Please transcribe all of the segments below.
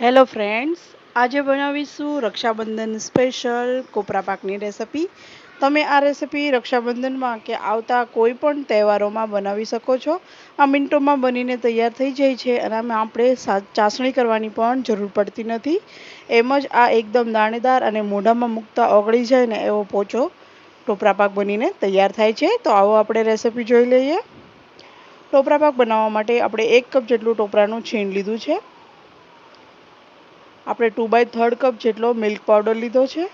Hello friends આજે બનાવીશું Rakshabandhan special કોપરા પાકની રેસિપી તમે આ રેસિપી રક્ષાબંધનમાં કે આવતા કોઈ પણ તહેવારોમાં બનાવી શકો છો. આ મિનિટોમાં બનીને તૈયાર થઈ જાય છે અને આમાં આપણે ચાસણી કરવાની પણ જરૂર પડતી નથી. એમ જ આ એકદમ દાણેદાર અને મોઢામાં મૂકતા ઓગળી જાય ને એવો પોચો ટોપરા પાક બનીને તૈયાર થાય છે. તો આવો આપણે રેસિપી જોઈ લઈએ. ટોપરા પાક બનાવવા માટે આપણે એક કપ જેટલું ટોપરાનું છીણ લીધું છે. આપણે ટુ બાય થર્ડ કપ જેટલો મિલ્ક પાવડર લીધો છે.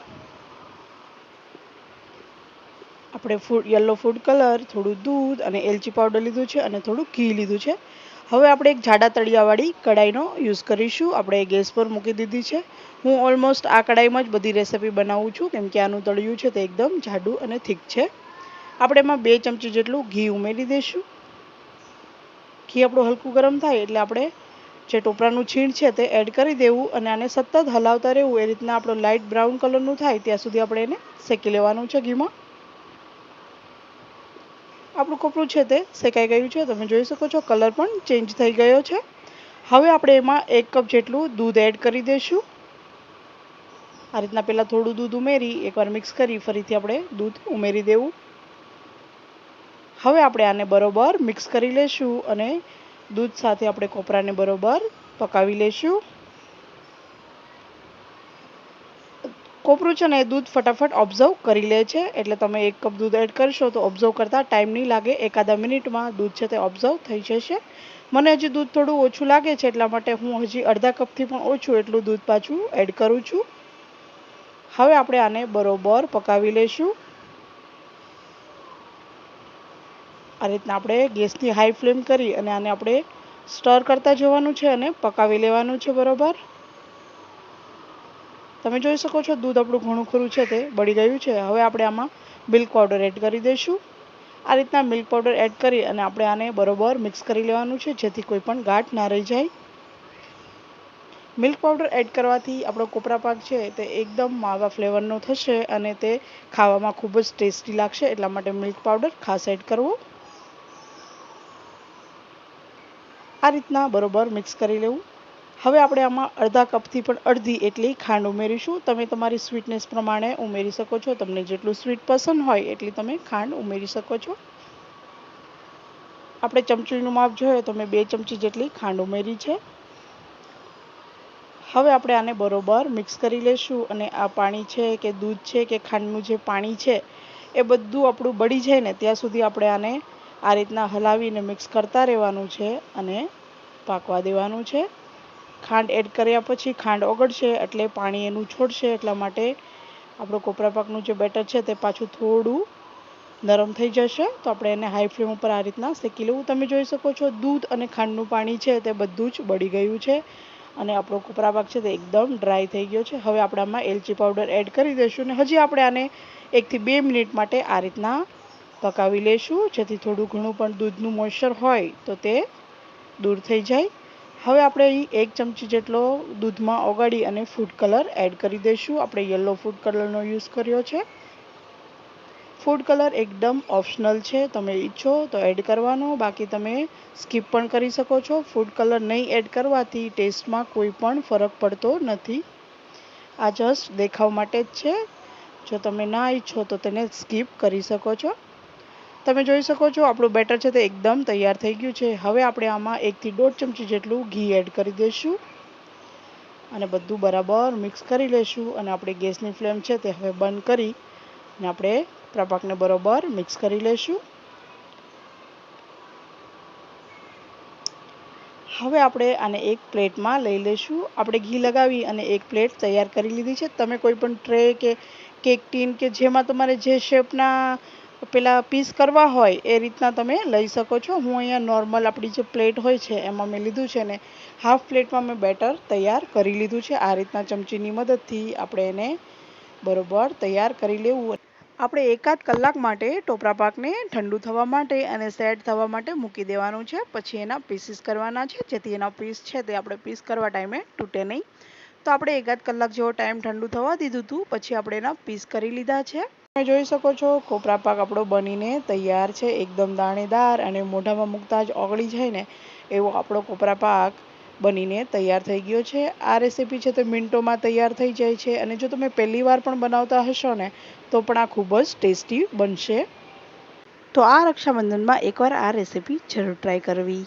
આપણે ફૂડ યલો ફૂડ કલર થોડું દૂધ અને એલચી પાવડર લીધું છે અને થોડું ઘી લીધું છે. હવે આપણે એક જાડા તળિયાવાળી કઢાઈનો યુઝ કરીશું. આપણે ગેસ પર મૂકી દીધી છે. હું ઓલમોસ્ટ આ કઢાઈમાં જ બધી રેસિપી બનાવું છું. કેમ કે આનું તળિયું છે તે એકદમ જાડું અને થીક છે. આપણે એમાં બે ચમચી જેટલું ઘી ઉમેરી દઈશું. ઘી આપણું હલકું ગરમ થાય એટલે આપણે જે ટોપરાનું છીણ છે તે એડ કરી દેવું અને આને સતત હલાવતા રહેવું. એ રીતના આપણો લાઇટ બ્રાઉન કલરનું થાય ત્યાં સુધી આપણે એને શેકી લેવાનું છે ઘીમાં. આપણું કપડું છે તે શેકાઈ ગયું છે. તમે જોઈ શકો છો કલર પણ ચેન્જ થઈ ગયો છે. હવે આપણે એમાં એક કપ જેટલું દૂધ એડ કરી દઈશું. આ રીતના પહેલાં થોડું દૂધ ઉમેરી, એકવાર મિક્સ કરી, ફરીથી આપણે દૂધ ઉમેરી દેવું. હવે આપણે આને બરોબર મિક્સ કરી લેશું અને દૂધ સાથે આપણે કોપરાને બરોબર પકાવી લઈશું કોપરું છે ને એ દૂધ ફટાફટ ઓબ્ઝર્વ કરી લે છે. એટલે તમે એક કપ દૂધ એડ કરશો તો ઓબ્ઝર્વ કરતાં ટાઈમ નહીં લાગે. એકાદા મિનિટમાં દૂધ છે તે ઓબ્ઝર્વ થઈ જશે. મને હજી દૂધ થોડું ઓછું લાગે છે એટલા માટે હું હજી અડધા કપથી પણ ઓછું એટલું દૂધ પાછું એડ કરું છું. હવે આપણે આને બરોબર પકાવી લઈશું આ રીતના આપણે ગેસની હાઈ ફ્લેમ કરી અને આને આપણે સ્ટર કરતા જવાનું છે અને પકાવી લેવાનું છે બરોબર. તમે જોઈ શકો છો દૂધ આપણું ઘણું ખરું છે તે બળી ગયું છે. હવે આપણે આમાં મિલ્ક પાવડર એડ કરી દઈશું. આ રીતના મિલ્ક પાવડર એડ કરી અને આપણે આને બરોબર મિક્સ કરી લેવાનું છે જેથી કોઈ પણ ગાંઠ ના રહી જાય. મિલ્ક પાવડર એડ કરવાથી આપણો કોપરા પાક છે તે એકદમ માવા ફ્લેવરનો થશે અને તે ખાવામાં ખૂબ જ ટેસ્ટી લાગશે એટલા માટે મિલ્ક પાવડર ખાસ એડ કરવો. આ રીતના બરોબર મિક્સ કરી લેવું. હવે આપણે આમાં અડધા કપથી પણ અડધી એટલી ખાંડ ઉમેરીશું. તમે તમારી સ્વીટનેસ પ્રમાણે ઉમેરી શકો છો. તમને જેટલું સ્વીટ પસંદ હોય એટલી તમે ખાંડ ઉમેરી શકો છો. આપણે ચમચીનું માપ જોઈએ તો મેં બે ચમચી જેટલી ખાંડ ઉમેરી છે. હવે આપણે આને બરોબર મિક્સ કરી લેશું અને આ પાણી છે કે દૂધ છે કે ખાંડનું જે પાણી છે, એ બધું આપણું બળી જાય ને, ત્યાં સુધી આપણે આને આ રીતના હલાવીને મિક્સ કરતા રહેવાનું છે અને પાકવા દેવાનું છે. ખાંડ એડ કર્યા પછી ખાંડ ઓગળશે એટલે પાણી એનું છોડશે એટલા માટે આપણું કોપરા પાકનું જે બેટર છે તે પાછું થોડું નરમ થઈ જશે. તો આપણે એને હાઈ ફ્લેમ ઉપર આ રીતના શેકી લેવું તમે જોઈ શકો છો દૂધ અને ખાંડનું પાણી છે તે બધું જ બળી ગયું છે અને આપણો કોપરા પાક છે તે એકદમ ડ્રાય થઈ ગયો છે. હવે આપણે આમાં એલચી પાવડર એડ કરી દઈશું અને હજી આપણે આને એકથી બે મિનિટ માટે આ રીતના પકાવી લેશું. જેથી થોડું ઘણું પણ દૂધનું મોઇશ્ચર હોય તો તે દૂર થઈ જાય. હવે આપણે અહીં એક ચમચી જેટલો દૂધમાં ઓગાળી અને ફૂડ કલર એડ કરી દઈશું. આપણે યલો ફૂડ કલરનો યુઝ કર્યો છે. ફૂડ કલર એકદમ ઓપ્શનલ છે. તમે ઈચ્છો તો એડ કરવાનો. બાકી તમે સ્કીપ પણ કરી શકો છો. ફૂડ કલર નહીં એડ કરવાથી ટેસ્ટમાં કોઈ પણ ફરક પડતો નથી. આ જસ્ટ દેખાવ માટે જ છે. જો તમે ના ઈચ્છો તો તેને સ્કીપ કરી શકો છો. તમે જોઈ શકો છો, આપણું બેટર છે તે એકદમ તૈયાર થઈ ગયું છે. હવે આપણે આમાં એકથી દોઢ ચમચી જેટલું ઘી એડ કરી દઈશું અને બધું બરાબર મિક્સ કરી લઈશું અને આપણે ગેસની ફ્લેમ છે તે હવે બંધ કરી અને આપણે પ્રપાકને બરાબર મિક્સ કરી લઈશું. હવે આપણે આને એક પ્લેટમાં લઈ લઈશું. આપણે ઘી લગાવી અને એક પ્લેટ તૈયાર કરી લીધી છે. તમે કોઈ પણ ટ્રે કે કેક ટીન કે જેમાં તમારે જે શેપના પેલા પીસ કરવા હોય એ રીતના તમે લઈ શકો છો. હું અહીંયા નોર્મલ આપણી જે પ્લેટ હોય છે એમાં મેં લીધું છે ને હાફ પ્લેટમાં મેં બેટર તૈયાર કરી લીધું છે. આ રીતના ચમચીની મદદથી આપણે એને બરોબર તૈયાર કરી લેવું. આપણે એકાદ કલાક માટે ટોપરા પાકને ઠંડુ થવા માટે અને સેટ થવા માટે મૂકી દેવાનું છે. પછી એના પીસીસ કરવાના છે. જેથી એના પીસ છે તે આપણે પીસ કરવા ટાઈમે તૂટે નહીં. તો આપણે એકાદ કલાક જેવો ટાઈમ ઠંડુ થવા દીધું હતું. પછી આપણે એના પીસ કરી લીધા છે. જોઈ શકો છો, કોપરા પાક આપણો બનીને તૈયાર છે, એકદમ દાણેદાર અને મોઢામાં મૂકતા જ ઓગળી જાય ને, એવો આપણો કોપરા પાક બનીને તૈયાર થઈ ગયો છે. આ રેસીપી છે તે મિનિટોમાં તૈયાર થઈ જાય છે અને જો તમે પહેલી વાર પણ બનાવતા હશો ને, તો પણ આ ખૂબ જ ટેસ્ટી બનશે. તો આ રક્ષાબંધનમાં એકવાર આ રેસીપી જરૂર ટ્રાય કરવી.